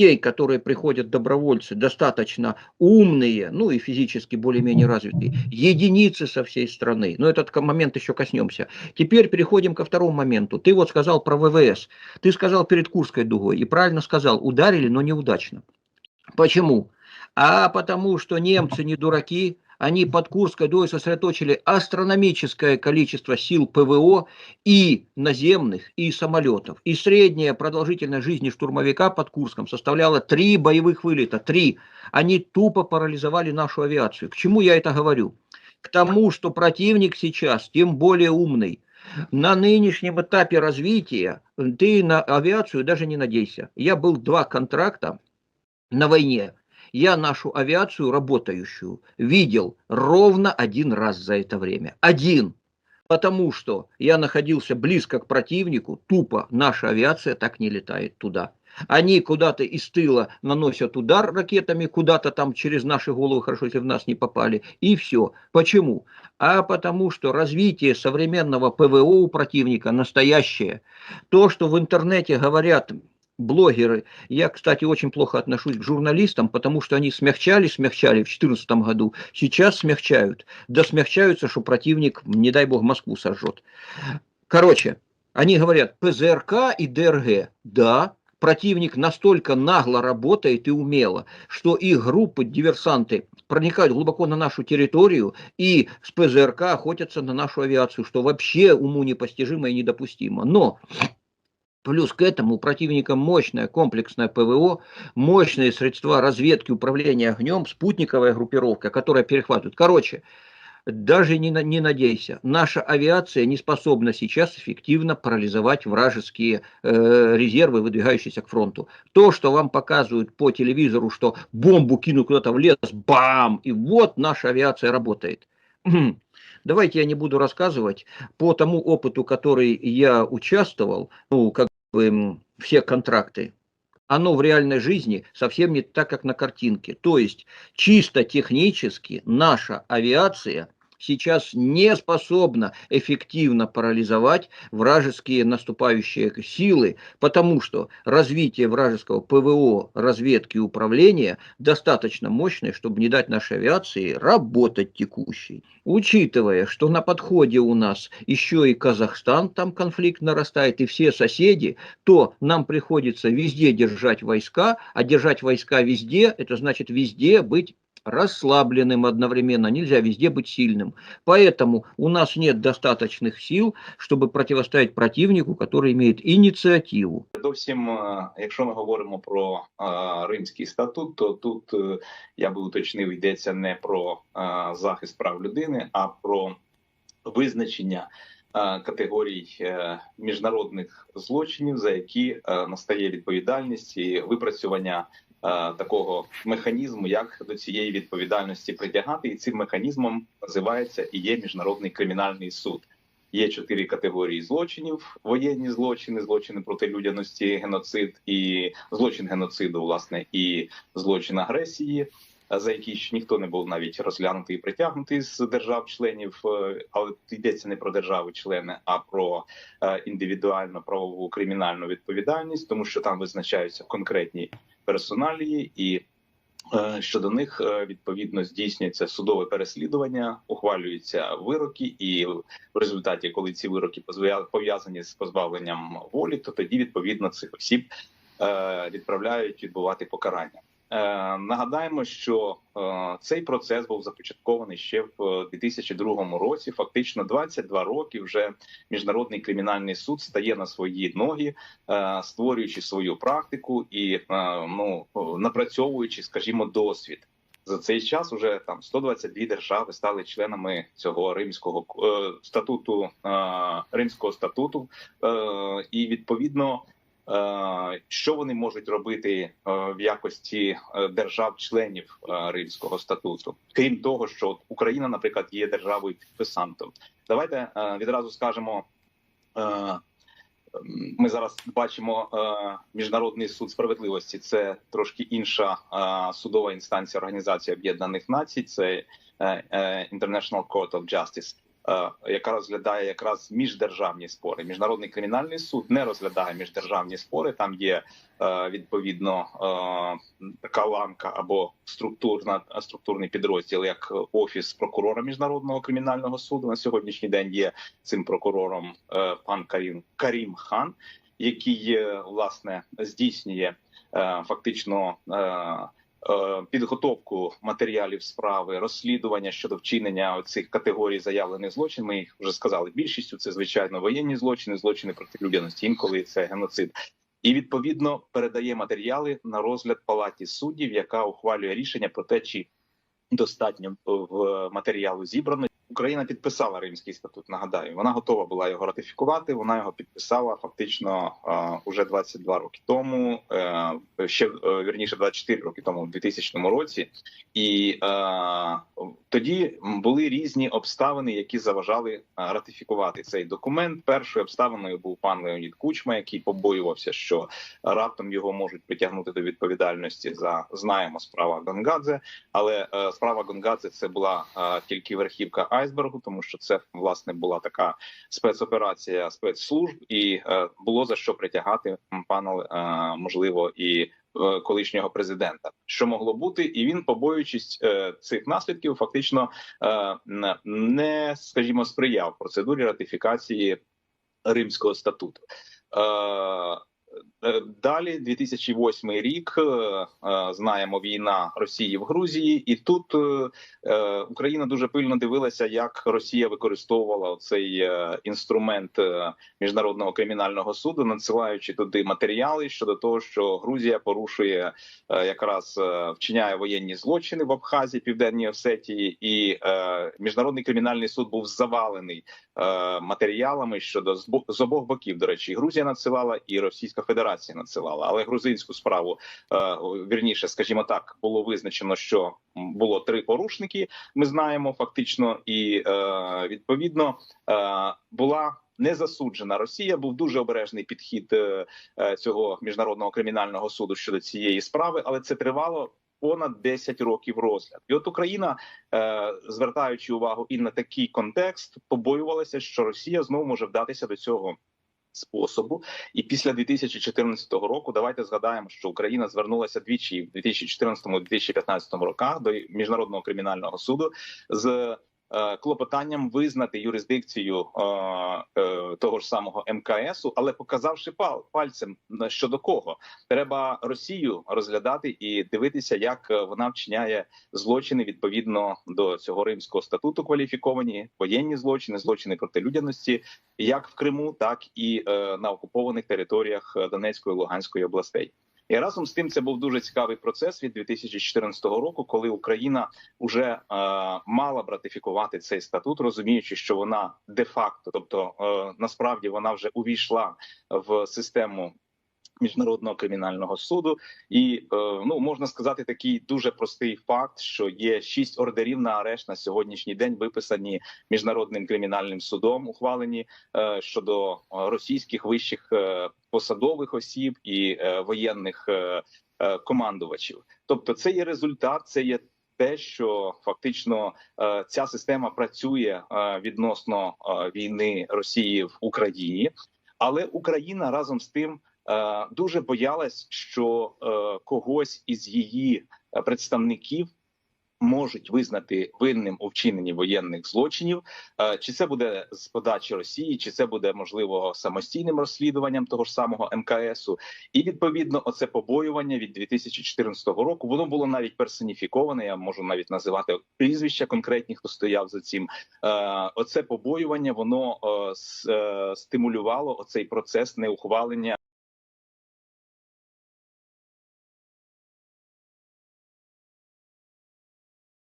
людей, которые приходят добровольцы, достаточно умные, ну и физически более-менее развитые, единицы со всей страны. Но этот момент еще коснемся. Теперь переходим ко второму моменту. Ты вот сказал про ВВС. Ты сказал перед Курской дугой, и правильно сказал, ударили, но неудачно. Почему? А потому что немцы не дураки, они под Курской дугой сосредоточили астрономическое количество сил ПВО и наземных, и самолетов. И средняя продолжительность жизни штурмовика под Курском составляла три боевых вылета. Три. Они тупо парализовали нашу авиацию. К чему я это говорю? К тому, что противник сейчас, тем более умный, на нынешнем этапе развития ты на авиацию даже не надейся. Я был два контракта на войне. Я нашу авиацию работающую видел ровно один раз за это время. Один. Потому что я находился близко к противнику, тупо наша авиация так не летает туда. Они куда-то из тыла наносят удар ракетами, куда-то там через наши головы, хорошо, если в нас не попали, и все. Почему? А потому что развитие современного ПВО у противника настоящее. То, что в интернете говорят блогеры, я, кстати, очень плохо отношусь к журналистам, потому что они смягчали, смягчали в 2014 году, сейчас смягчают. Да смягчаются, что противник, не дай бог, Москву сожжет. Короче, они говорят ПЗРК и ДРГ. Да, противник настолько нагло работает и умело, что их группы, диверсанты, проникают глубоко на нашу территорию и с ПЗРК охотятся на нашу авиацию, что вообще уму непостижимо и недопустимо. Но Плюс к этому у противника мощное комплексное ПВО, мощные средства разведки, управления огнем, спутниковая группировка, которая перехватывает. Короче, даже не, не надейся, наша авиация не способна сейчас эффективно парализовать вражеские э, резервы, выдвигающиеся к фронту. То, что вам показывают по телевизору, что бомбу кинут куда-то в лес, бам, и вот наша авиация работает. Давайте я не буду рассказывать по тому опыту, который я участвовал, ну, как бы все контракты, оно в реальной жизни совсем не так, как на картинке. То есть чисто технически наша авиация сейчас не способна эффективно парализовать вражеские наступающие силы, потому что развитие вражеского ПВО, разведки и управления достаточно мощное, чтобы не дать нашей авиации работать текущей. Учитывая, что на подходе у нас еще и Казахстан, там конфликт нарастает, и все соседи, то нам приходится везде держать войска, а держать войска везде, это значит везде быть расслабленным одновременно, нельзя везде быть сильным. Поэтому у нас нет достаточных сил, чтобы противостоять противнику, который имеет инициативу. Передовсім, е, якщо ми говоримо про е, Римський статут, то тут е, я би уточнив, йдеться не про е, захист прав людини, а про визначення е, категорій е, міжнародних злочинів, за які е, настає відповідальність і випрацювання. е, Такого механізму, як до цієї відповідальності притягати, і цим механізмом називається і є міжнародний кримінальний суд. Є чотири категорії злочинів: воєнні злочини, злочини проти людяності, геноцид і злочин геноциду, власне, і злочин агресії, за які ще ніхто не був навіть розглянутий і притягнутий з держав-членів, е, але йдеться не про держави-члени, а про е, індивідуальну правову кримінальну відповідальність, тому що там визначаються конкретні персоналії і. е, Щодо них е, відповідно здійснюється судове переслідування, ухвалюються вироки, і в результаті, коли ці вироки пов'язані з позбавленням волі, то тоді відповідно цих осіб е, відправляють відбувати покарання. Е, нагадаємо, що е, цей процес був започаткований ще в 2002 році. Фактично 22 роки вже міжнародний кримінальний суд стає на свої ноги, е, створюючи свою практику і е, ну напрацьовуючи, скажімо, досвід. За цей час уже там 122 держави стали членами цього римського е, статуту е, римського статуту, е, і відповідно. Е, Що вони можуть робити е, в якості е, держав-членів Римського статуту, крім того, що Україна, наприклад, є державою підписантом. Давайте відразу скажемо. Ми зараз бачимо міжнародний суд справедливості. Це трошки інша судова інстанція Організації Об'єднаних Націй. Це International Court of Justice. Е, яка розглядає якраз міждержавні спори. Міжнародний кримінальний суд не розглядає міждержавні спори. Там є е, відповідно е, така ланка або структурна структурний підрозділ, як офіс прокурора міжнародного кримінального суду. На сьогоднішній день є цим прокурором пан Карім Карім Хан, який власне здійснює фактично. Е, Підготовку матеріалів справи, розслідування щодо вчинення цих категорій заявлених злочин. Ми їх вже сказали. Більшістю це звичайно воєнні злочини, злочини проти людяності. Інколи це геноцид. І відповідно передає матеріали на розгляд палаті суддів, яка ухвалює рішення про те, чи достатньо в матеріалу зібрано. Україна підписала Римський статут. Нагадаю, вона готова була його ратифікувати. Вона його підписала фактично е, уже 22 роки тому, е, ще е, вірніше 24 роки тому, в 2000 році. І тоді були різні обставини, які заважали ратифікувати цей документ. Першою обставиною був пан Леонід Кучма, який побоювався, що раптом його можуть притягнути до відповідальності за знаємо справа Гонгадзе. Але справа Гонгадзе це була тільки верхівка айсбергу, тому що це власне була така спецоперація спецслужб, і е, було за що притягати пана е, можливо і е, колишнього президента, що могло бути, і він, побоюючись е, цих наслідків, фактично е, не скажімо сприяв процедурі ратифікації Римського статуту. Е, Далі 2008 рік е, е, знаємо війна Росії в Грузії, і тут е, е, Україна дуже пильно дивилася, як Росія використовувала цей е, інструмент е, міжнародного кримінального суду, надсилаючи туди матеріали щодо того, що Грузія порушує е, якраз е, вчиняє воєнні злочини в Абхазії, Південній Осетії, і е, міжнародний кримінальний суд був завалений е, матеріалами щодо з обох боків. До речі, Грузія надсилала, і Російська Федерація надсилала. Але грузинську справу е, вірніше, скажімо так, було визначено, що було три порушники. Ми знаємо фактично, і е, відповідно е, була. Не засуджена Росія був дуже обережний підхід цього міжнародного кримінального суду щодо цієї справи, але це тривало понад 10 років розгляд. І от Україна, звертаючи увагу і на такий контекст, побоювалася, що Росія знову може вдатися до цього способу. І після 2014 року давайте згадаємо, що Україна звернулася двічі в 2014-2015 роках до міжнародного кримінального суду з клопотанням визнати юрисдикцію е, е, того ж самого МКСу, але показавши пал пальцем щодо кого треба Росію розглядати і дивитися, як е, вона вчиняє злочини відповідно до цього римського статуту, кваліфіковані воєнні злочини, злочини проти людяності, як в Криму, так і е, на окупованих територіях е, Донецької і Луганської областей. І разом з тим це був дуже цікавий процес від 2014 року, коли Україна вже е, мала б ратифікувати цей статут, розуміючи, що вона де-факто, тобто е, насправді вона вже увійшла в систему. Міжнародного кримінального суду, і е, ну можна сказати такий дуже простий факт, що є шість ордерів на арешт на сьогоднішній день, виписані міжнародним кримінальним судом, ухвалені е, щодо е, російських вищих посадових осіб і воєнних командувачів. Тобто, це є результат, це є те, що фактично ця система працює відносно війни Росії в Україні, але Україна разом з тим. Е, Дуже боялась, що е, когось із її е, представників можуть визнати винним у вчиненні воєнних злочинів. Чи це буде з подачі Росії, чи це буде можливо самостійним розслідуванням того ж самого МКСу, і відповідно, оце побоювання від 2014 року воно було навіть персоніфіковане. Я можу навіть називати прізвища конкретні, хто стояв за цим. Оце побоювання воно стимулювало оцей процес неухвалення